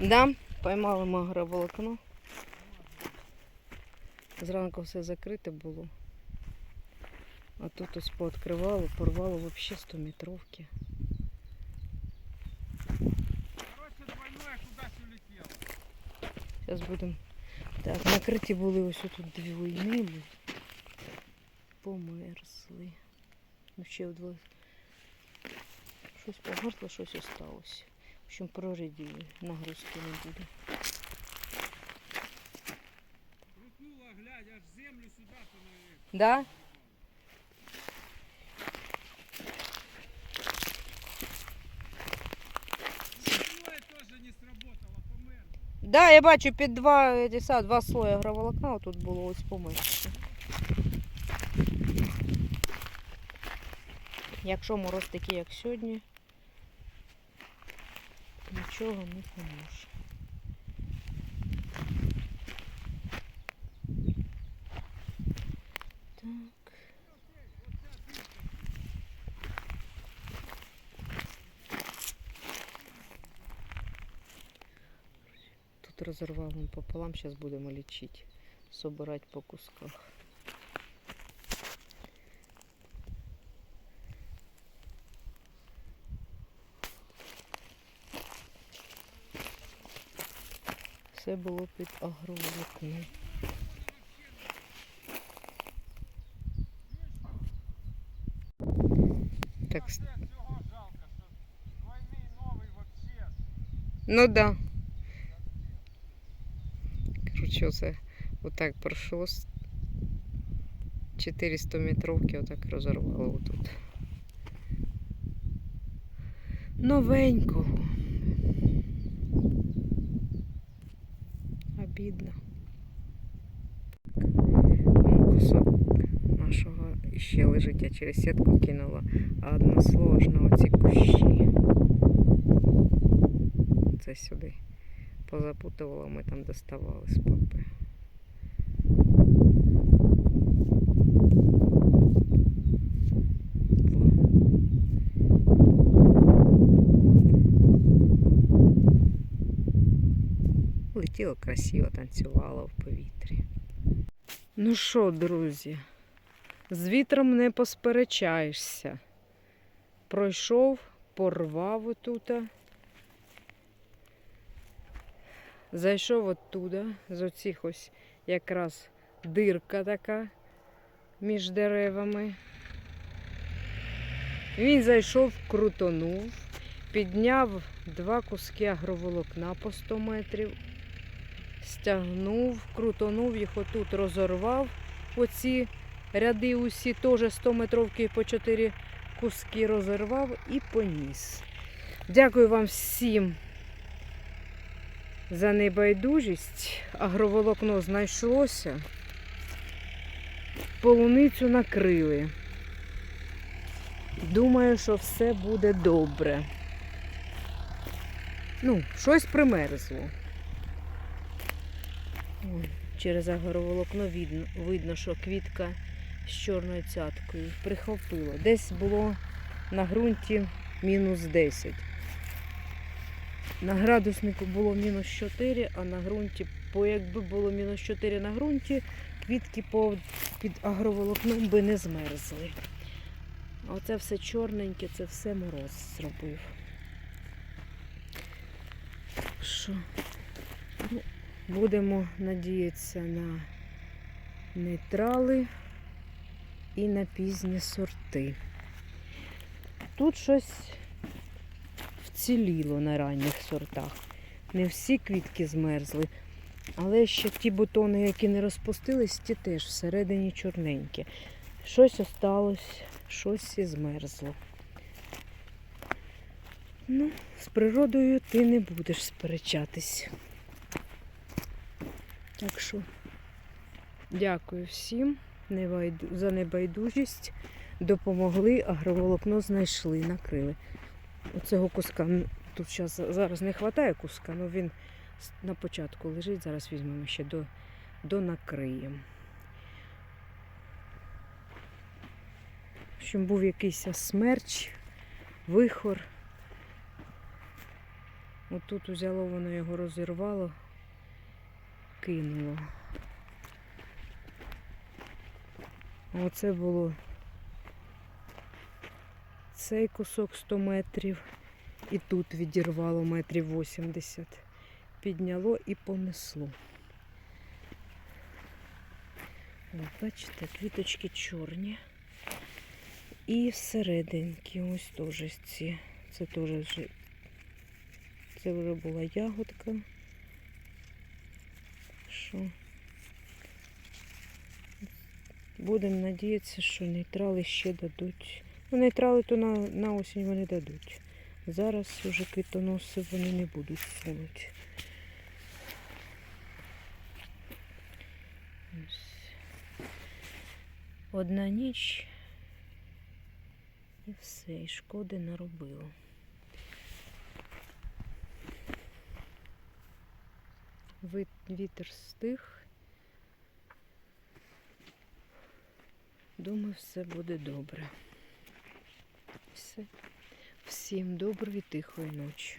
Да, поймали ми агроволокно. Зранку все закрите було. А тут ось пооткривало, порвало взагалі 100 метровки. Короче, двойное куда-то улетело. Зараз будемо. Так, накриті були ось тут дві війни. Померзли. Ну ще в два. Щось померзло, щось осталось. Общем, прореділи, нагрузки не буде. Крутнула, глядь, аж землю сюда помыли. Да? Да, я бачу під два, эти са, два слоя агроволокна тут було ось поменше. Якщо мороз такий, як сьогодні, нічого не поможе. Так. Тут розорвав пополам, зараз будемо лічити, собирати по кусках. Все було під агроволокном. Так, ну да. Короче, це отак пройшло. з 400 метровки отак розорвало отут. Новенького. Вон кусок нашого ще лежить, я через сітку кинула, а односложно оці кущі. Це сюди. Позапутувала, ми там доставали з папи. Летіло красиво, танцювало в повітрі. Ну що, друзі, з вітром не посперечаєшся. Пройшов, порвав отута. Зайшов оттуда, з оцих ось якраз дирка така між деревами. Він зайшов, крутонув, підняв два куски агроволокна по 100 метрів, стягнув, крутонув їх отут, розорвав оці ряди усі, теж 100 метровки по 4 куски розірвав і поніс. Дякую вам всім за небайдужість. Агроволокно знайшлося. Полуницю накрили. Думаю, що все буде добре. Ну, щось примерзло. Через агроволокно видно, видно, що квітка з чорною цяткою прихопила. Десь було на ґрунті мінус 10. На градуснику було мінус 4, а на ґрунті, бо якби було мінус 4 на ґрунті, квітки під агроволокном би не змерзли. А оце все чорненьке, це все мороз зробив. Що? Будемо надіятися на нейтрали і на пізні сорти. Тут щось вціліло на ранніх сортах. Не всі квітки змерзли, але ще ті бутони, які не розпустились, ті теж всередині чорненькі. Щось осталось, щось і змерзло. Ну, з природою ти не будеш сперечатись. Так що дякую всім за небайдужість. Допомогли, агроволокно знайшли, накрили. Оцього куска тут щас, зараз не вистачає куска, але він на початку лежить. Зараз візьмемо ще до, до накриємо. В общем, був якийсь смерч, вихор. Отут взяло воно його розірвало, кинуло. Оце було цей кусок 100 метрів, і тут відірвало метрів 80. Підняло і понесло. От, бачите, квіточки чорні. І всерединки ось теж ці. Це теж це вже була ягодка. Що? Будемо надіятися, що нейтрали ще дадуть. Ну, нейтрали то на, на осінь вони дадуть. Зараз вже квітоноси вони не будуть сунуть. Ось. Одна ніч і все, і шкоди наробило. Вітер стих. Думаю, все буде добре. Все. Всім доброї тихої ночі.